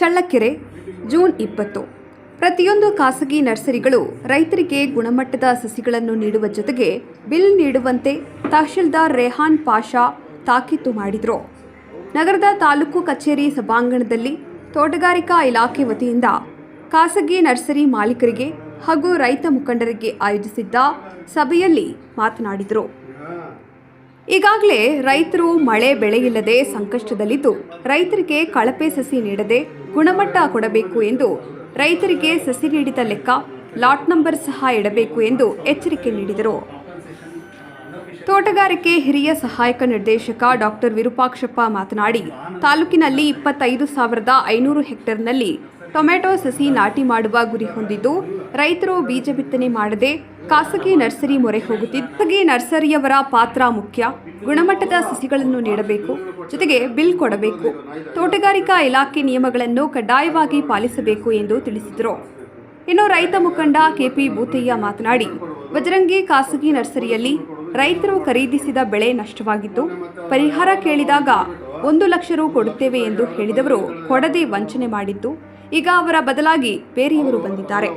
Challakere, June ಇಪ್ಪತ್ತು. ಪ್ರತಿಯೊಂದು ಖಾಸಗಿ ನರ್ಸರಿಗಳು ರೈತರಿಗೆ ಗುಣಮಟ್ಟದ ಸಸಿಗಳನ್ನು ನೀಡುವ ಜೊತೆಗೆ ಬಿಲ್ ನೀಡುವಂತೆ ತಹಶೀಲ್ದಾರ್ ರೆಹಾನ್ ಪಾಷಾ ತಾಕೀತು ಮಾಡಿದರು. ನಗರದ ತಾಲೂಕು ಕಚೇರಿ ಸಭಾಂಗಣದಲ್ಲಿ ತೋಟಗಾರಿಕಾ ಇಲಾಖೆ ವತಿಯಿಂದ ಖಾಸಗಿ ನರ್ಸರಿ ಮಾಲೀಕರಿಗೆ ಹಾಗೂ ರೈತ ಮುಖಂಡರಿಗೆ ಆಯೋಜಿಸಿದ್ದ ಸಭೆಯಲ್ಲಿ ಮಾತನಾಡಿದರು. ಈಗಾಗಲೇ ರೈತರು ಮಳೆ ಬೆಳೆಯಿಲ್ಲದೆ ಸಂಕಷ್ಟದಲ್ಲಿದ್ದು ರೈತರಿಗೆ ಕಳಪೆ ಸಸಿ ನೀಡದೆ ಗುಣಮಟ್ಟ ಕೊಡಬೇಕು ಎಂದು ರೈತರಿಗೆ ಸಸಿ ನೀಡಿದ ಲೆಕ್ಕ ಲಾಟ್ ನಂಬರ್ ಸಹ ಇಡಬೇಕು ಎಂದು ಎಚ್ಚರಿಕೆ ನೀಡಿದರು. ತೋಟಗಾರಿಕೆ ಹಿರಿಯ ಸಹಾಯಕ ನಿರ್ದೇಶಕ ಡಾಕ್ಟರ್ ವಿರೂಪಾಕ್ಷಪ್ಪ ಮಾತನಾಡಿ, ತಾಲೂಕಿನಲ್ಲಿ ಇಪ್ಪತ್ತೈದು ಸಾವಿರದ ಐನೂರು ಹೆಕ್ಟೇರ್ನಲ್ಲಿ ಟೊಮೆಟೊ ಸಸಿ ನಾಟಿ ಮಾಡುವ ಗುರಿ ಹೊಂದಿದ್ದು ರೈತರು ಬೀಜ ಬಿತ್ತನೆ ಮಾಡದೆ ಖಾಸಗಿ ನರ್ಸರಿ ಮೊರೆ ಹೋಗುತ್ತಿದ್ದು ನರ್ಸರಿಯವರ ಪಾತ್ರ ಮುಖ್ಯ. ಗುಣಮಟ್ಟದ ಸಸಿಗಳನ್ನು ನೀಡಬೇಕು, ಜೊತೆಗೆ ಬಿಲ್ ಕೊಡಬೇಕು. ತೋಟಗಾರಿಕಾ ಇಲಾಖೆ ನಿಯಮಗಳನ್ನು ಕಡ್ಡಾಯವಾಗಿ ಪಾಲಿಸಬೇಕು ಎಂದು ತಿಳಿಸಿದರು. ಇನ್ನು ರೈತ ಮುಖಂಡ ಕೆಪಿ ಭೂತಯ್ಯ ಮಾತನಾಡಿ, ಬಜರಂಗಿ ಖಾಸಗಿ ನರ್ಸರಿಯಲ್ಲಿ ರೈತರು ಖರೀದಿಸಿದ ಬೆಳೆ ನಷ್ಟವಾಗಿದ್ದು, ಪರಿಹಾರ ಕೇಳಿದಾಗ ಒಂದು ಲಕ್ಷ ರು ಕೊಡುತ್ತೇವೆ ಎಂದು ಹೇಳಿದವರು ಕೊಡದೆ ವಂಚನೆ ಮಾಡಿದ್ದು, ಈಗ ಅವರ ಬದಲಾಗಿ ಬೇರೆಯವರು ಬಂದಿದ್ದಾರೆ.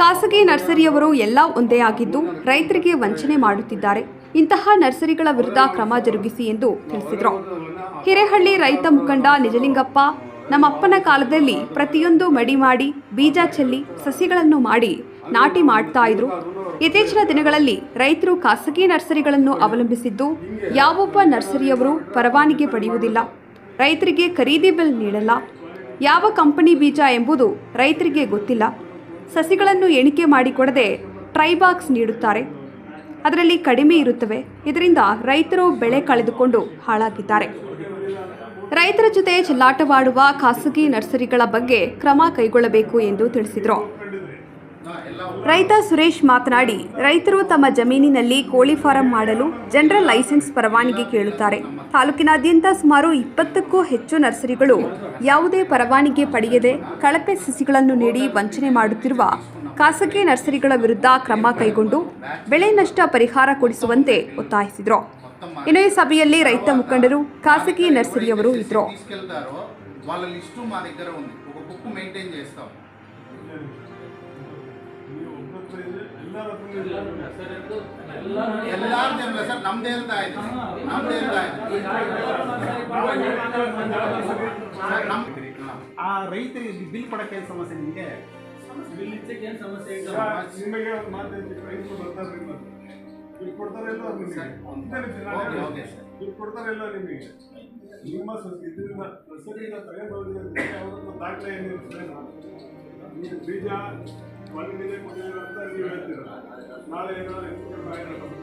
ಖಾಸಗಿ ನರ್ಸರಿಯವರು ಎಲ್ಲ ಒಂದೇ ಆಗಿದ್ದು ರೈತರಿಗೆ ವಂಚನೆ ಮಾಡುತ್ತಿದ್ದಾರೆ. ಇಂತಹ ನರ್ಸರಿಗಳ ವಿರುದ್ಧ ಕ್ರಮ ಜರುಗಿಸಿ ಎಂದು ತಿಳಿಸಿದರು. ಹಿರೇಹಳ್ಳಿ ರೈತ ಮುಖಂಡ ನಿಜಲಿಂಗಪ್ಪ, ನಮ್ಮಪ್ಪನ ಕಾಲದಲ್ಲಿ ಪ್ರತಿಯೊಂದು ಮಡಿ ಮಾಡಿ, ಬೀಜ ಚೆಲ್ಲಿ, ಸಸಿಗಳನ್ನು ಮಾಡಿ ನಾಟಿ ಮಾಡ್ತಾ ಇದ್ರು. ಇತ್ತೀಚಿನ ದಿನಗಳಲ್ಲಿ ರೈತರು ಖಾಸಗಿ ನರ್ಸರಿಗಳನ್ನು ಅವಲಂಬಿಸಿದ್ದು ಯಾವೊಬ್ಬ ನರ್ಸರಿಯವರು ಪರವಾನಗಿ ಪಡೆಯುವುದಿಲ್ಲ. ರೈತರಿಗೆ ಖರೀದಿ ಬಿಲ್ ನೀಡಲ್ಲ. ಯಾವ ಕಂಪನಿ ಬೀಜ ಎಂಬುದು ರೈತರಿಗೆ ಗೊತ್ತಿಲ್ಲ. ಸಸಿಗಳನ್ನು ಎಣಿಕೆ ಮಾಡಿಕೊಡದೆ ಟ್ರೈಬಾಕ್ಸ್ ನೀಡುತ್ತಾರೆ. ಅದರಲ್ಲಿ ಕಡಿಮೆ ಇರುತ್ತವೆ. ಇದರಿಂದ ರೈತರು ಬೆಳೆ ಕಳೆದುಕೊಂಡು ಹಾಳಾಗಿದ್ದಾರೆ. ರೈತರ ಜೊತೆ ಚಲ್ಲಾಟವಾಡುವ ಖಾಸಗಿ ನರ್ಸರಿಗಳ ಬಗ್ಗೆ ಕ್ರಮ ಕೈಗೊಳ್ಳಬೇಕು ಎಂದು ತಿಳಿಸಿದರು. ರೈತ ಸುರೇಶ್ ಮಾತನಾಡಿ ರೈತರು ತಮ್ಮ ಜಮೀನಿನಲ್ಲಿ ಕೋಳಿ ಫಾರಂ ಮಾಡಲು ಜನರಲ್ ಲೈಸೆನ್ಸ್ ಪರವಾನಗಿ ಕೇಳುತ್ತಾರೆ ತಾಲೂಕಿನಾದ್ಯಂತ ಸುಮಾರು ಇಪ್ಪತ್ತಕ್ಕೂ ಹೆಚ್ಚು ನರ್ಸರಿಗಳು ಯಾವುದೇ ಪರವಾನಗಿ ಪಡೆಯದೆ ಕಳಪೆ ಸಸಿಗಳನ್ನು ನೀಡಿ ವಂಚನೆ ಮಾಡುತ್ತಿರುವ ಖಾಸಗಿ ನರ್ಸರಿಗಳ ವಿರುದ್ಧ ಕ್ರಮ ಕೈಗೊಂಡು ಬೆಳೆ ನಷ್ಟ ಪರಿಹಾರ ಕೊಡಿಸುವಂತೆ ಒತ್ತಾಯಿಸಿದರು ಇನ್ನು ಈ ಸಭೆಯಲ್ಲಿ ರೈತ ಮುಖಂಡರು ಖಾಸಗಿ ನರ್ಸರಿಯವರು ಇದ್ದರು తీసుకెళ్తారో వాళ్ళ లిస్టు మా దగ్గర ఉంది ఒక బుక్ మెయింటైన్ చేస్తాం ಎಲ್ಲಾರ್ದು ಇಲ್ಲ ಸರ್ ನಮ್ದೇ ಅಂತ ಆಯ್ತು. ನಮ್ದೇ ಅಂತ ಆಯ್ತು. ಆ ರೈತರಿಗೆ ಬಿಲ್ ಕೊಡಕ್ಕೆ ಏನ್ ಸಮಸ್ಯೆ ನಿಮಗೆ? ಬಿಲ್ ಇಚ್ಚಕ್ಕೆ ಏನು ಸಮಸ್ಯೆ ನಿಮಗೆ ಮಾತಾಡ್ತೀವಿ ರೈತರು ಬರ್ತಾರೆ ದುಡ್ಡು ಕೊಡ್ತಾರೆ ಇಲ್ಲ ನಿಮಗೆ. Okay sir. ದುಡ್ಡು ಕೊಡ್ತಾರೆ ಇಲ್ಲ ನಿಮಗೆ. ನಿಮ್ಮ ಇದರಿಂದ ನರ್ಸರಿಯಿಂದ ತಗೊಂಡು ಹೋಗಿದ್ರೆ ಅವ್ರ ಹತ್ರ ದಾಖಲೆ ಏನಿರುತ್ತೆ ನೀವು ಕ್ವಾಲಿಟಿನೇ ಕೊಟ್ಟಿಲ್ಲ ಅಂತ ನೀವು ಹೇಳ್ತೀರ? ನಾಳೆ ಏನಾದ್ರು